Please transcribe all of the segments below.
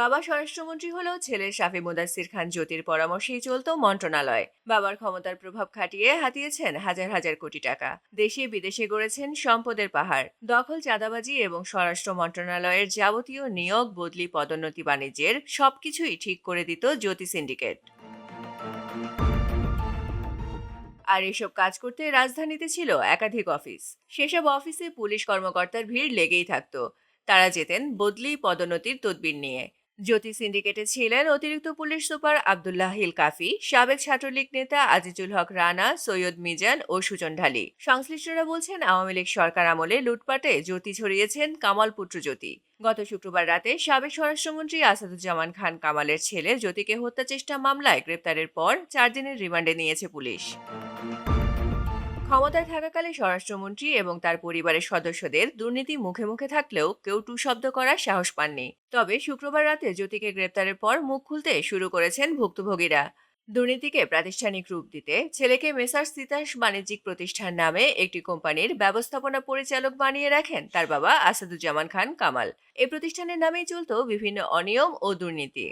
বাবা স্বরাষ্ট্রমন্ত্রী হলেও ছেলে শাফি মুদাসির খান জ্যোতির পরামর্শেই চলত মন্ত্রণালয়। বাবার ক্ষমতার প্রভাব খাটিয়ে হাতিয়েছেন হাজার হাজার কোটি টাকা। দেশে বিদেশে গড়েছেন সম্পদের পাহাড়। দখল, চাঁদাবাজি এবং স্বরাষ্ট্র মন্ত্রণালয়ের যাবতীয় নিয়োগ, বদলি, পদোন্নতি বাণিজ্যের সবকিছুই ঠিক করে দিত জ্যোতি সিন্ডিকেট। আর এসব কাজ করতে রাজধানীতে ছিল একাধিক অফিস। সেসব অফিসে পুলিশ কর্মকর্তার ভিড় লেগেই থাকত। তারা যেতেন বদলি, পদোন্নতির তদবির নিয়ে। জ্যোতি সিন্ডিকেটে ছিলেন অতিরিক্ত পুলিশ সুপার আবদুল্লাহ হিল কাফি, সাবেক ছাত্রলীগ নেতা আজিজুল হক রানা, সৈয়দ মিজান ও সুজন ঢালি। সংশ্লিষ্টরা বলছেন, আওয়ামী লীগ সরকার আমলে লুটপাটে জ্যোতি ছড়িয়েছেন কামাল পুত্র জ্যোতি। গত শুক্রবার রাতে সাবেক স্বরাষ্ট্রমন্ত্রী আসাদুজ্জামান খান কামালের ছেলে জ্যোতিকে হত্যা চেষ্টা মামলায় গ্রেপ্তারের পর চার দিনের রিমান্ডে নিয়েছে পুলিশ। ক্ষমতায় থাকাকালে স্বরাষ্ট্রমন্ত্রী এবং তার পরিবারের সদস্যদের দুর্নীতি মুখে মুখে থাকলেও কেউ টু শব্দ করার সাহস পাননি। তবে শুক্রবার রাতে জ্যোতিকে গ্রেপ্তারের পর মুখ খুলতে শুরু করেছেন ভুক্তভোগীরা। দুর্নীতিকে প্রাতিষ্ঠানিক রূপ দিতে ছেলেকে মেসার্স তিতাস বাণিজ্যিক প্রতিষ্ঠান নামে একটি কোম্পানির ব্যবস্থাপনা পরিচালক বানিয়ে রাখেন তার বাবা আসাদুজ্জামান খান কামাল। এই প্রতিষ্ঠানের নামেই চলত বিভিন্ন অনিয়ম ও দুর্নীতি।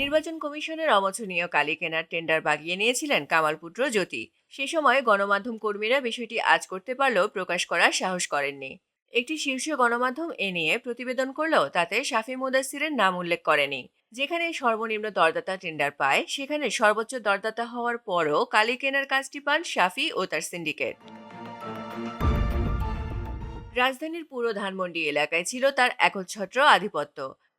নির্বাচন কমিশনের অমোচনীয় কালি কেনার টেন্ডার বাগিয়ে নিয়েছিলেন কামালপুত্র জ্যোতি। সে সময় গণমাধ্যম কর্মীরা বিষয়টি আজ করতে পারলেও প্রকাশ করার সাহস করেননি। একটি শীর্ষ গণমাধ্যম এ নিয়ে প্রতিবেদন করলেও তাতে শাফি মুদাসিরের নাম উল্লেখ করেনি। যেখানে সর্বনিম্ন দরদাতা টেন্ডার পায়, সেখানে সর্বোচ্চ দরদাতা হওয়ার পরও কালি কেনার কাজটি পান শাফি ও তার সিন্ডিকেট। রাজধানীর পুরো ধানমন্ডি এলাকায় ছিল তার একচ্ছত্র আধিপত্য।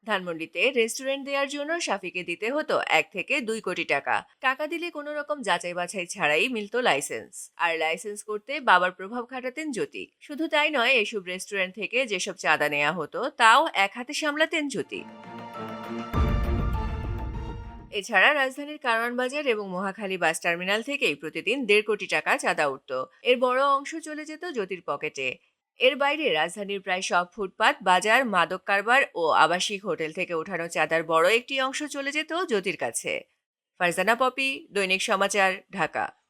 ধানমন্ডিতে রেস্টুরেন্ট দেওয়ার জন্য শাফিকে দিতে হতো এক থেকে দুই কোটি টাকা। টাকা দিলে কোনো রকম যাচাই বাছাই ছাড়াই মিলতো লাইসেন্স আর লাইসেন্স করতে বাবার প্রভাব খাটাতেন জ্যোতি। শুধু তাই নয়, এসব রেস্টুরেন্ট থেকে যেসব চাঁদা নেওয়া হতো, তাও এক হাতে সামলাতেন জ্যোতি। এছাড়া রাজধানীর কারওয়ান বাজার এবং মহাখালী বাস টার্মিনাল থেকেই প্রতিদিন দেড় কোটি টাকা চাঁদা উঠত। এর বড় অংশ চলে যেত জ্যোতির পকেটে। এর বাইরে রাজধানীর প্রায় সব ফুটপাত, বাজার, মাদক কারবার ও আবাসিক হোটেল থেকে ওঠানো চাঁদার বড় একটি অংশ চলে যেত জ্যোতির কাছে। ফারজানা পপি, দৈনিক সমাচার, ঢাকা।